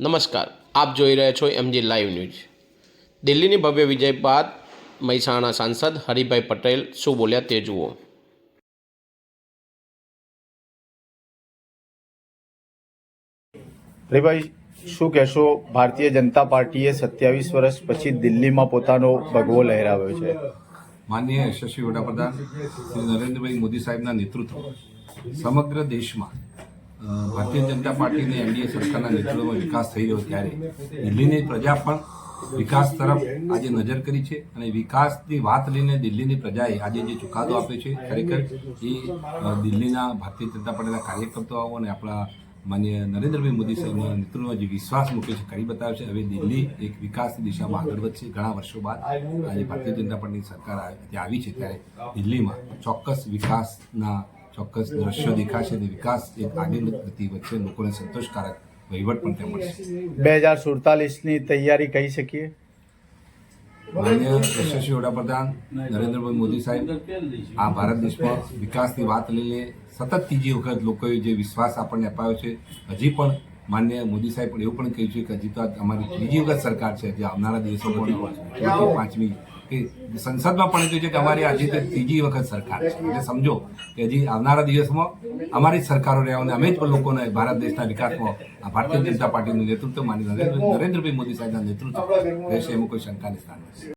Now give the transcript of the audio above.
નમસ્કાર. આપ જોઈ રહ્યા છો એમજી લાઈવ ન્યૂઝ. દિલ્હીની ભવ્ય વિજય બાદ મહેસાણા સાંસદ હરિભાઈ પટેલ શું બોલ્યા તે જુઓ. હરિભાઈ શું કહેશો? ભારતીય જનતા પાર્ટીએ સત્યાવીસ વર્ષ પછી દિલ્હીમાં પોતાનો ભગવો લહેરાવ્યો છે. માનનીય યશસ્વી વડાપ્રધાન શ્રી નરેન્દ્રભાઈ મોદી સાહેબના નેતૃત્વ સમગ્ર દેશમાં ભારતીય જનતા પાર્ટીની એનડીએ સરકારના નેતૃત્વમાં વિકાસ થઈ રહ્યો ત્યારે દિલ્હીની પ્રજા પણ વિકાસ તરફ આજે નજર કરી છે અને વિકાસની વાત લઈને દિલ્હીની પ્રજાએ આજે જે ચુકાદો આપ્યો છે, ખરેખર એ દિલ્હીના ભારતીય જનતા પાર્ટીના કાર્યકર્તાઓ અને આપણા માન્ય નરેન્દ્રભાઈ મોદી સાહેબના નેતૃત્વમાં જે વિશ્વાસ મૂક્યો છે, કરી બતાવ્યો છે. હવે દિલ્હી એક વિકાસની દિશામાં આગળ વધશે. ઘણા વર્ષો બાદ આજે ભારતીય જનતા પાર્ટીની સરકાર આવી છે ત્યારે દિલ્હીમાં ચોક્કસ વિકાસના ચોક્કસ દ્રશ્યો દેખાશે અને વિકાસ એક આગળ ગતિ વચ્ચે લોકોને સંતોષકારક વહીવટ પણ ત્યાં મળશે. બે હજાર સુડતાલીસની તૈયારી કહી શકીએ? માન્ય યશસ્વી વડાપ્રધાન નરેન્દ્રભાઈ મોદી સાહેબ આ ભારત દેશમાં વિકાસની વાત લઈને સતત ત્રીજી વખત લોકોએ જે વિશ્વાસ આપણને અપાયો છે હજી પણ માન્ય મોદી સાહેબ પણ એવું પણ કહ્યું છે કે હજી તો અમારી ત્રીજી વખત સરકાર છે જે આવનારા દિવસોમાં પાંચમી કે સંસદમાં પણ કહ્યું છે કે અમારી આજે તો ત્રીજી વખત સરકાર છે. એટલે સમજો કે હજી આવનારા દિવસમાં અમારી જ સરકારો રહેવાની અમે જ લોકોને ભારત દેશના વિકાસમાં ભારતીય જનતા પાર્ટીનું નેતૃત્વ માની નરેન્દ્ર નરેન્દ્રભાઈ મોદી સાહેબના નેતૃત્વ રહેશે એમાં કોઈ શંકાની સ્થાન નથી.